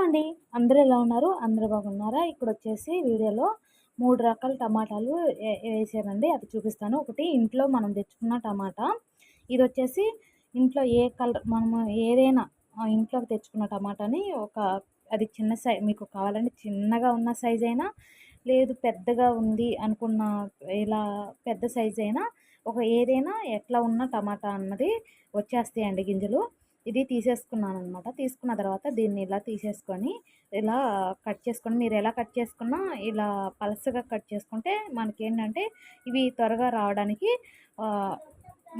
అండి. అందరూ ఎలా ఉన్నారు? అందరూ బాగున్నారా? ఇక్కడ వచ్చేసి వీడియోలో మూడు రకాల టమాటాలు వేసారండి అది చూపిస్తాను. ఒకటి ఇంట్లో మనం తెచ్చుకున్న టమాటా. ఇది వచ్చేసి ఇంట్లో ఏ కలర్ మనము ఏదైనా ఇంట్లోకి తెచ్చుకున్న టమాటాని ఒక అది చిన్న సైజ్ మీకు కావాలంటే చిన్నగా ఉన్న సైజ్ అయినా లేదు పెద్దగా ఉంది అనుకున్న ఇలా పెద్ద సైజ్ అయినా ఒక ఏదైనా ఎట్లా ఉన్న టమాటా అన్నది వచ్చేస్తాయండి గింజలు. ఇది తీసేసుకున్నాను అనమాట తీసుకున్న తర్వాత దీన్ని ఇలా తీసేసుకొని ఇలా కట్ చేసుకొని మీరు ఎలా కట్ చేసుకున్నా ఇలా పలసగా కట్ చేసుకుంటే మనకి ఏంటంటే ఇవి త్వరగా రావడానికి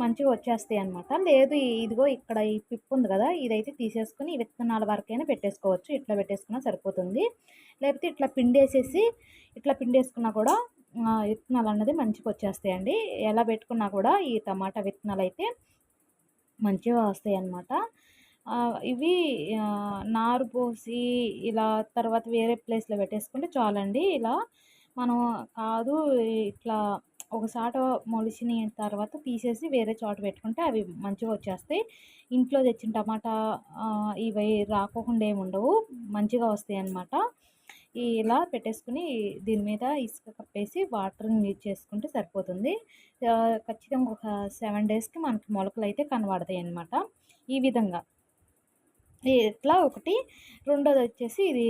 మంచిగా వచ్చేస్తాయి అనమాట లేదు ఇదిగో ఇక్కడ ఈ పిప్పు ఉంది కదా ఇదైతే తీసేసుకుని విత్తనాల వరకైనా పెట్టేసుకోవచ్చు. ఇట్లా పెట్టేసుకున్నా సరిపోతుంది. లేకపోతే ఇట్లా పిండేసేసి ఇట్లా పిండేసుకున్నా కూడా విత్తనాలు అన్నది మంచిగా వచ్చేస్తాయండి. ఎలా పెట్టుకున్నా కూడా ఈ టమాటా విత్తనాలు అయితే మంచిగా వస్తాయి అన్నమాట ఇవి నారు పోసి ఇలా తర్వాత వేరే ప్లేస్లో పెట్టేసుకుంటే చాలండి. ఇలా మనం కాదు ఇట్లా ఒకసాట మొలిచిన తర్వాత తీసేసి వేరే చోట పెట్టుకుంటే అవి మంచిగా వచ్చేస్తాయి. ఇంట్లో తెచ్చిన టమాటా ఇవి రాకోకుండా ఏమి ఉండవు. మంచిగా వస్తాయి అన్నమాట. ఇలా పెట్టేసుకుని దీని మీద ఇసుక కప్పేసి వాటర్ యూజ్ చేసుకుంటే సరిపోతుంది. ఖచ్చితంగా ఒక సెవెన్ డేస్కి మనకి మొలకలు అయితే కనబడతాయి అన్నమాట. ఈ విధంగా. ఇట్లా ఒకటి. రెండోది వచ్చేసి ఇది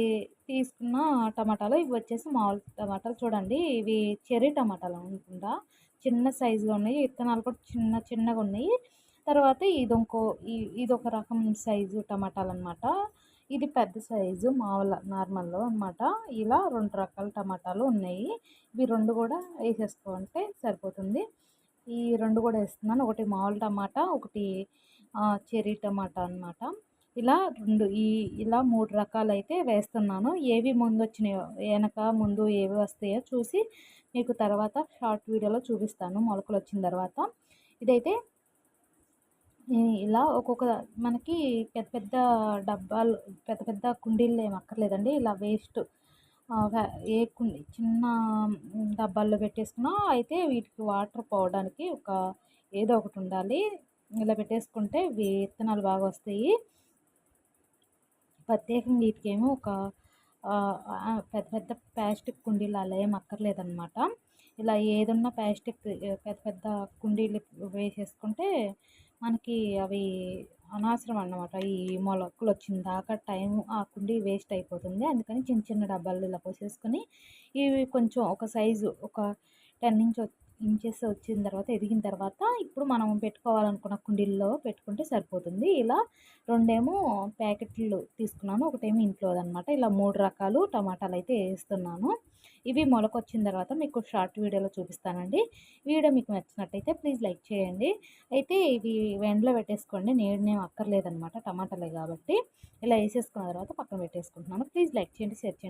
తీసుకున్న టమాటాలు. ఇవి వచ్చేసి మామూలు టమాటాలు. చూడండి ఇవి చెర్రీ టమాటాలు అనుకుంటా. చిన్న సైజులో ఉన్నాయి. విత్తనాలు కూడా చిన్న చిన్నగా ఉన్నాయి. తర్వాత ఇది ఇంకో ఇది ఒక రకం సైజు టమాటాలు అనమాట ఇది పెద్ద సైజు మామూలు నార్మల్లో అనమాట ఇలా రెండు రకాల టమాటాలు ఉన్నాయి. ఇవి రెండు కూడా వేసేసుకోవాలంటే సరిపోతుంది. ఈ రెండు కూడా వేస్తున్నాను. ఒకటి మామూలు టమాటా ఒకటి చెర్రీ టమాటా అనమాట ఇలా రెండు ఈ ఇలా మూడు రకాలు అయితే వేస్తున్నాను. ఏవి ముందు వచ్చినాయో వెనక ముందు ఏవి వస్తాయో చూసి మీకు తర్వాత షార్ట్ వీడియోలో చూపిస్తాను మొలకలు వచ్చిన తర్వాత. ఇదైతే ఇలా ఒక్కొక్క మనకి పెద్ద పెద్ద డబ్బాలు పెద్ద పెద్ద కుండీలు ఏమి అక్కర్లేదండి. ఇలా వేస్ట్ ఏ కుండీ చిన్న డబ్బాల్లో పెట్టేసుకున్నా అయితే వీటికి వాటర్ పోవడానికి ఒక ఏదో ఒకటి ఉండాలి. ఇలా పెట్టేసుకుంటే విత్తనాలు బాగా వస్తాయి. ప్రత్యేకంగా వీటికేమో ఒక పెద్ద పెద్ద ప్లాస్టిక్ కుండీలు అలా ఏం అక్కర్లేదన్నమాట. ఇలా ఏదన్నా ప్లాస్టిక్ పెద్ద పెద్ద కుండీలు వేసేసుకుంటే మనకి అవి అనవసరం అన్నమాట. ఈ మొలకలు వచ్చిన దాకా టైం ఆ కుండీ వేస్ట్ అయిపోతుంది. అందుకని చిన్న చిన్న డబ్బాలు ఇలా పోసేసుకొని ఇవి కొంచెం ఒక సైజు ఒక టెన్ ఇంచ్ ఇంచెస్ వచ్చిన తర్వాత ఎదిగిన తర్వాత ఇప్పుడు మనం పెట్టుకోవాలనుకున్న కుండీల్లో పెట్టుకుంటే సరిపోతుంది. ఇలా రెండేమో ప్యాకెట్లు తీసుకున్నాను. ఒకటేమో ఇంట్లో అనమాట ఇలా మూడు రకాలు టమాటాలు అయితే వేస్తున్నాను. ఇవి మొలకొచ్చిన తర్వాత మీకు షార్ట్ వీడియోలో చూపిస్తానండి. వీడియో మీకు నచ్చినట్టయితే ప్లీజ్ లైక్ చేయండి. అయితే ఇవి వెండలో పెట్టేసుకోండి. నేడునేం అక్కర్లేదనమాట టమాటాలే కాబట్టి. ఇలా వేసేసుకున్న తర్వాత పక్కన పెట్టేసుకుంటున్నాను. ప్లీజ్ లైక్ చేయండి షేర్ చేయండి.